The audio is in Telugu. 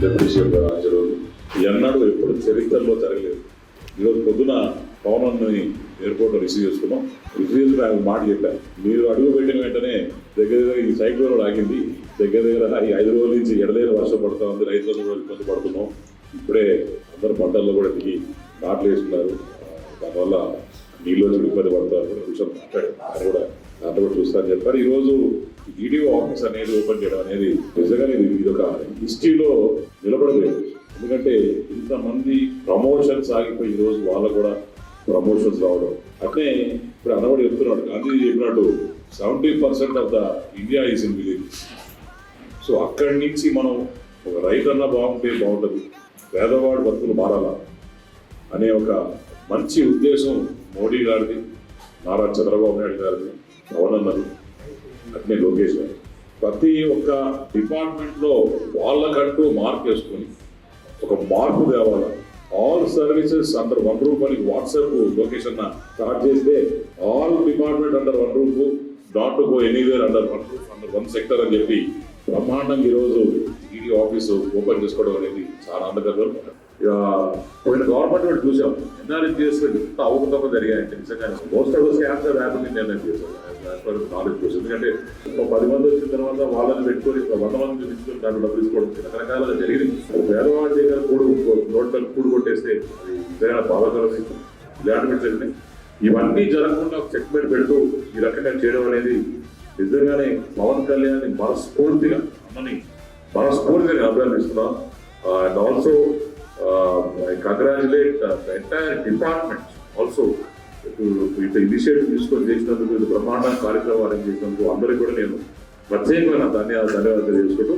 పవన్ కళ్యాణ్ డిప్యూటీ సీఎం గారు ఎన్నడూ ఎప్పుడు చరిత్రలో జరగలేదు. ఈరోజు పొద్దున పవన్ అన్నని ఎయిర్పోర్ట్లో రిసీవ్ చేసుకున్నాం. రిసీవ్ చేసుకుని ఆయన మాట చెప్పారు. మీరు అడుగు పెట్టిన వెంటనే దగ్గర దగ్గర ఈ సైక్లోన్ కూడా ఆగింది దగ్గర దగ్గర ఈ ఐదు రోజుల నుంచి ఎడలేని వర్షం పడుతూ ఉంది. రైతులు కూడా ఇబ్బంది పడుతున్నాం. ఇప్పుడే అందరు పంటల్లో కూడా దిగి నాట్లు వేస్తున్నారు. దానివల్ల నీళ్ళు ఇబ్బంది పడతారు. కూడా విషయం మాట్లాడారు ఆయన కూడా దాంట్లో కూడా చూస్తారని చెప్పారు. ఈరోజు ఈడీఓ ఆఫీస్ అనేది ఓపెన్ చేయడం అనేది నిజంగా ఇది ఇది ఒక హిస్టరీలో నిలబడలేదు. ఎందుకంటే ఇంతమంది ప్రమోషన్స్ ఆగిపోయి ఈరోజు వాళ్ళకు కూడా ప్రమోషన్స్ రావడం. అట్లే ఇప్పుడు అనబడి చెప్తున్నాడు గాంధీజీ చెప్పినట్టు seventy percent of the India is in village so అక్కడి నుంచి మనం ఒక రైతు అన్న బాగుంటే బాగుంటుంది పేదవాడు బతుకులు మారాలా అనే ఒక మంచి ఉద్దేశం మోడీ గారిది నారా చంద్రబాబు నాయుడు గారిది పవన్ అన్నది అట్నే లోకేష్ గారు. ప్రతి ఒక్క డిపార్ట్మెంట్లో వాళ్ళకంటూ మార్క్ వేసుకొని ఒక మార్పు తేవాలి. All services under one roof అని వాట్సాప్ లొకేషన్ స్టార్ట్ చేస్తే all department under one roof not to go anywhere under one roof under one sector అని చెప్పి బ్రహ్మాండంగా ఈరోజు ఈడీ ఆఫీసు ఓపెన్ చేసుకోవడం అనేది చాలా ఆనందకరం ఉంటుంది పోయిన గవర్నమెంట్ కూడా చూసాం ఎన్ఆర్ఎన్జిఎస్ ఎంత అవకతవక జరిగాయంటే నిజంగా most of the scams happy NRNGS knowledge చూసి ఎందుకంటే పది మంది వచ్చిన తర్వాత వాళ్ళని పెట్టుకొని వంద మంది తీసుకొని దాంట్లో డబ్బులు తీసుకోవడం రకరకాలుగా జరిగింది. ఒక పేదవాడి దగ్గర కూడు నోట్ల కూడు కొట్టేస్తే అది నిజంగా ఇలాంటివి జరిగినాయి ఇవన్నీ జరగకుండా చెక్ మీద పెడుతూ ఈ రకంగా చేయడం అనేది నిజంగానే పవన్ కళ్యాణ్ మనస్ఫూర్తిగా అన్నని మనస్ఫూర్తిగా నేను and also uh, I congratulate the entire department also ఇంత ఇనిషియేటివ్ తీసుకొని చేసినందుకు ఇది బ్రహ్మాండ కార్యక్రమాలు చేసినందుకు అందరికీ కూడా నేను ప్రత్యేకమైన ధన్యవాదాలు ధన్యవాదాలు తెలుసుకుంటూ